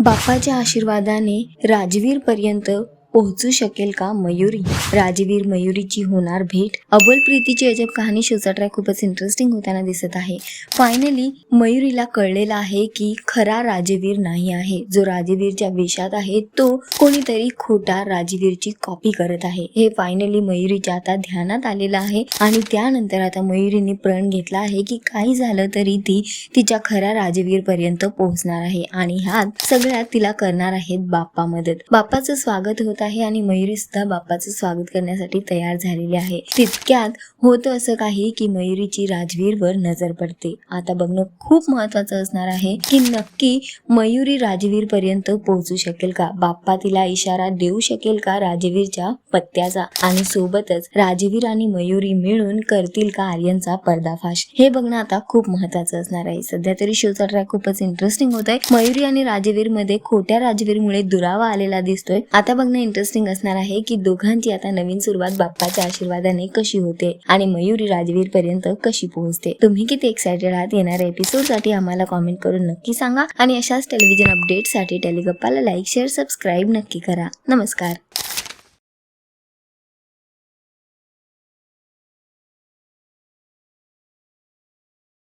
बाप्पाच्या आशीर्वादाने राजवीरपर्यंत पोहोचू शकेल का मयुरी? राजवीर मयुरीची होणार भेट? अबोल प्रीतीची अजब कहाणी शोचा ट्रॅक खूपच इंटरेस्टिंग होताना दिसत आहे. फायनली मयुरीला कळलेलं आहे की खरा राजवीर नाही आहे. जो राजवीरच्या वेशात आहे तो कोणीतरी खोटा राजवीरची कॉपी करत आहे. हे फायनली मयुरीच्या आता ध्यानात आलेलं आहे आणि त्यानंतर आता मयुरीने प्रण घेतला आहे की काही झालं तरी ती तिच्या खऱ्या राजवीर पर्यंत पोहोचणार आहे आणि ह्यात सगळ्यात तिला करणार आहेत बाप्पा मदत. बाप्पाचं स्वागत होत आहे आणि मयुरी सुद्धा बाप्पाचं स्वागत करण्यासाठी तयार झालेली आहे. तितक्यात होतं असं काही की मयुरीची राजवीरवर नजर पडते. आता बघणं खूप महत्वाचं असणार आहे की नक्की मयुरी राजवीर पर्यंत पोहोचू शकेल का? बाप्पा तिला इशारा देऊ शकेल का राजवीरच्या पत्त्याचा? आणि सोबतच राजवीर आणि मयुरी मिळून करतील का आर्यनचा पर्दाफाश? हे बघणं आता खूप महत्वाचं असणार आहे. सध्या तरी शोचा ट्रॅक खूपच इंटरेस्टिंग होत आहे मयुरी आणि राजवीरमध्ये खोट्या राजवीरमुळे दुरावा आलेला दिसतोय. आता बघणं इंटरेस्टिंग असणार आहे की दोघांची आता नवीन सुरुवात बाप्पाच्या आशीर्वादाने कशी होते आणि मयुरी राजवीर पर्यंत कशी पोहोचते. तुम्ही किती एक्सायटेड आहात? येणाऱ्या एपिसोडसाठी आम्हाला कॉमेंट करून नक्की सांगा आणि अशाच टेलिव्हिजन अपडेटसाठी टेलिगप्पाला लाईक शेअर सबस्क्राईब नक्की करा. नमस्कार.